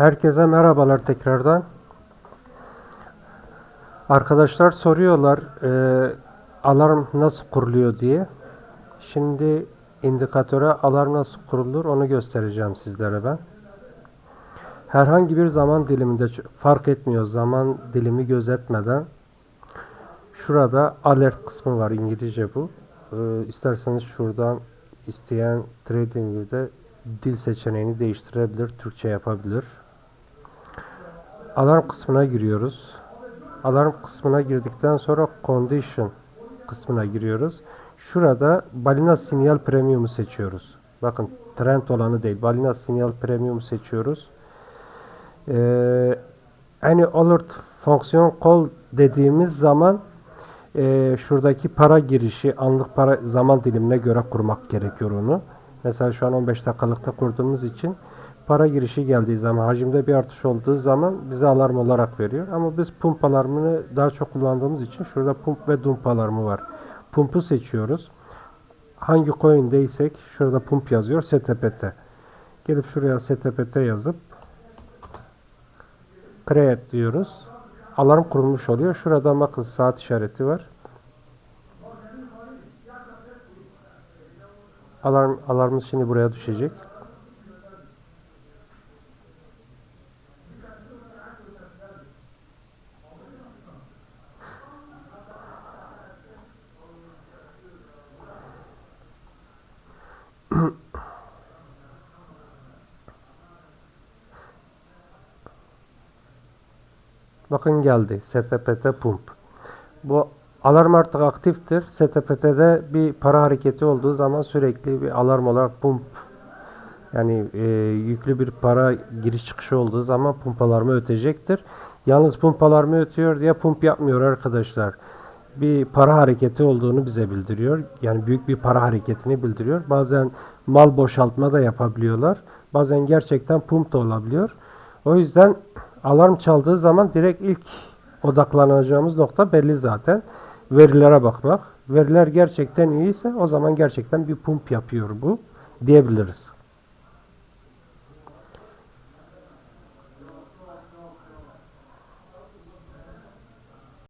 Herkese merhabalar tekrardan. Arkadaşlar soruyorlar e, alarm nasıl kuruluyor diye. Şimdi indikatöre alarm nasıl kurulur onu göstereceğim sizlere ben. Herhangi bir zaman diliminde fark etmiyor zaman dilimi gözetmeden şurada alert kısmı var İngilizce bu. E, isterseniz şuradan isteyen TradingView'de dil seçeneğini değiştirebilir, Türkçe yapabilir. Alarm kısmına giriyoruz. Alarm kısmına girdikten sonra condition kısmına giriyoruz. Şurada balina sinyal premium'u seçiyoruz. Bakın trend olanı değil. Balina sinyal premium'u seçiyoruz. Ee, any alert fonksiyon call dediğimiz zaman e, şuradaki para girişi anlık para zaman dilimine göre kurmak gerekiyor onu. Mesela şu an 15 dakikalıkta kurduğumuz için para girişi geldiği zaman hacimde bir artış olduğu zaman bize alarm olarak veriyor. Ama biz pump alarmını daha çok kullandığımız için şurada pump ve dump alarmı var. Pump'u seçiyoruz. Hangi coin'deysek şurada pump yazıyor STPT. Gelip şuraya STPT yazıp create diyoruz. Alarm kurulmuş oluyor. Şurada bakın saat işareti var. Alarm alarmımız şimdi buraya düşecek. Bakın geldi. STPT pump. Bu alarm artık aktiftir. STPT'de bir para hareketi olduğu zaman sürekli bir alarm olarak pump yani e, yüklü bir para giriş çıkışı olduğu zaman pump alarmı ötecektir. Yalnız pump alarmı ötüyor diye pump yapmıyor arkadaşlar. Bir para hareketi olduğunu bize bildiriyor. Yani büyük bir para hareketini bildiriyor. Bazen mal boşaltma da yapabiliyorlar. Bazen gerçekten pump da olabiliyor. O yüzden alarm çaldığı zaman direkt ilk odaklanacağımız nokta belli zaten. Verilere bakmak. Veriler gerçekten iyiyse o zaman gerçekten bir pump yapıyor bu diyebiliriz.